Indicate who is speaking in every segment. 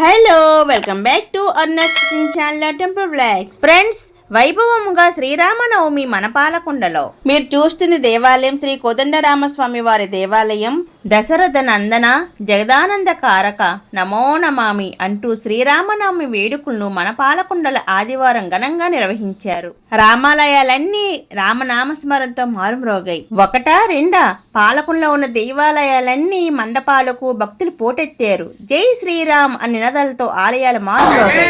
Speaker 1: Hello welcome back to Arna's kitchen channel temple vlogs friends వైభవముగా Sriramanavami మన పాలకొండలో. మీరు చూస్తుంది దేవాలయం శ్రీ కోదండరామస్వామి వారి దేవాలయం. దశరథ నందన జగదానంద కారక నమో నమామి అంటూ శ్రీరామనవమి వేడుకలను మన పాలకొండల ఆదివారం ఘనంగా నిర్వహించారు. రామాలయాలన్నీ రామనామస్మరణతో మారుమ్రోగాయి. ఒకటా రెండా పాలకొండలో ఉన్న దేవాలయాలన్నీ మండపాలకు భక్తులు పోటెత్తారు. జై శ్రీరామ్ అని నినదలతో ఆలయాలు మారుమ్రోగాయి.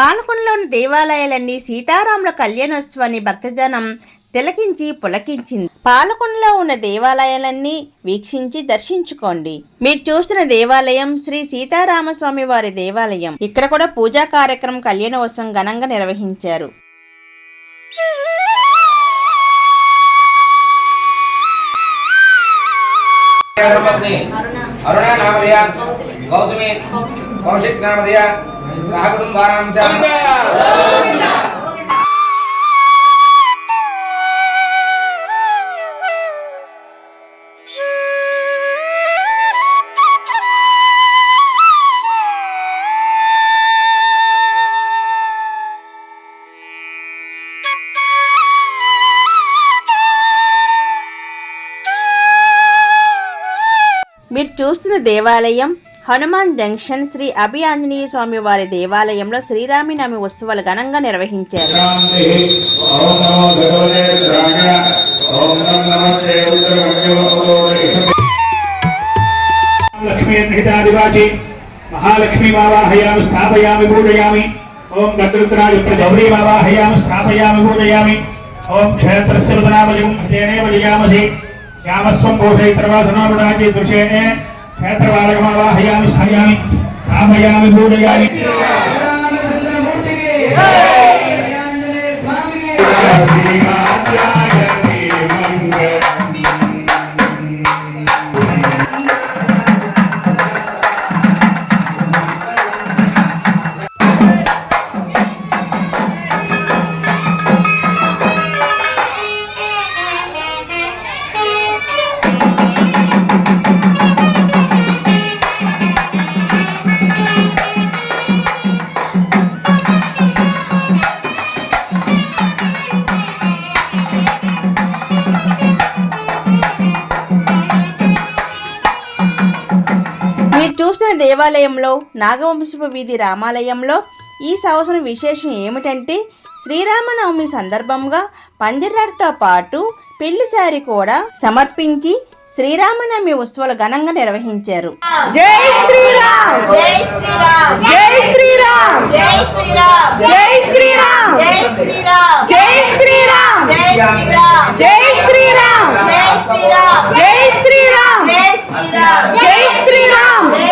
Speaker 1: పాలకొండలోని దేవాలయాలన్నీ సీతారాముల కళ్యాణోత్సవాన్ని భక్తజనం తిలకించి పులకించింది. పాలకొండలో ఉన్న దేవాలయాలన్నీ వీక్షించి దర్శించుకోండి. మీరు చూస్తున్న దేవాలయం శ్రీ సీతారామస్వామి వారి దేవాలయం. ఇక్కడ కూడా పూజా కార్యక్రమం కళ్యాణోత్సవం ఘనంగా నిర్వహించారు.
Speaker 2: ధర్మపత్ని అరుణ నామధేయ గౌతమి కౌశిక్ నామధేయ సహ
Speaker 1: మీరు చూస్తున్న దేవాలయం హనుమాన్ జంక్షన్ శ్రీ అభి ఆంజనేయ స్వామి వారి దేవాలయంలో శ్రీరామినామి ఉత్సవాలు ఘనంగా నిర్వహించారు.
Speaker 3: మహాలక్ష్మి వావాహయామి స్థాపయామి పూజయామి. ఓం గద్రుద్రాజు స్థాపయామి ఓం క్షేత్రస్య వదనామజం హృదయనే వజయామసి यामस्वं घोषयित्रवासनामुडाचि दृशेन क्षेत्रबालकमावाहयामि स्थापयामि स्थापयामि पूजयामि
Speaker 1: श्रीमात्रा जगति मङ्गलम् దేవాలయంలో నాగవంశపు వీధి రామాలయంలో ఈ సంవత్సరం విశేషం ఏమిటంటే శ్రీరామనవమి సందర్భంగా పందిరాడితో పాటు పెళ్ళి సారి కూడా సమర్పించి శ్రీరామనవమి ఉత్సవాలు ఘనంగా నిర్వహించారు
Speaker 4: జై శ్రీరామ్
Speaker 5: జై శ్రీరామ్
Speaker 4: జై శ్రీరామ్
Speaker 5: జై శ్రీరామ్
Speaker 4: జై శ్రీరామ్
Speaker 5: జై శ్రీరామ్
Speaker 4: జై శ్రీరామ్
Speaker 5: జై శ్రీరామ్
Speaker 4: జై శ్రీరామ్
Speaker 5: జై శ్రీరామ్
Speaker 4: జై శ్రీరామ్
Speaker 5: జై శ్రీరామ్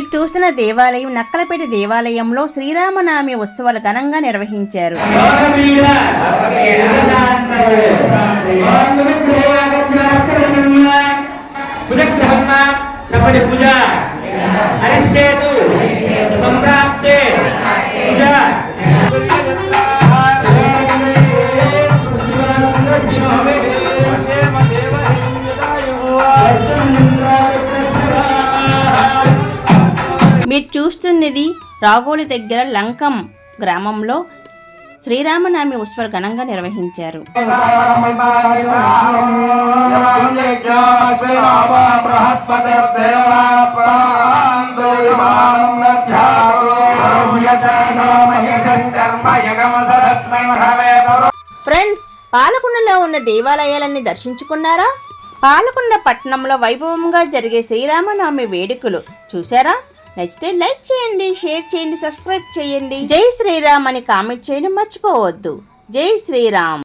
Speaker 1: మీరు చూస్తున్న దేవాలయం నక్కలపేట దేవాలయంలో శ్రీరామనవమి ఉత్సవాలు ఘనంగా నిర్వహించారు
Speaker 2: చెప్పండి పూజ
Speaker 1: మీరు చూస్తున్నది రాగోలి దగ్గర లంకం గ్రామంలో శ్రీరామనవమి ఉత్సవాలు ఘనంగా నిర్వహించారు. ఫ్రెండ్స్ పాలకొండలో ఉన్న దేవాలయాలన్నీ దర్శించుకున్నారా? పాలకొండ పట్టణంలో వైభవంగా జరిగే శ్రీరామనవమి వేడుకలు చూసారా నచ్చితే లైక్ చేయండి షేర్ చేయండి సబ్స్క్రైబ్ చేయండి. జై శ్రీరామ్ అని కామెంట్ చేయడం మర్చిపోవద్దు. జై శ్రీరామ్.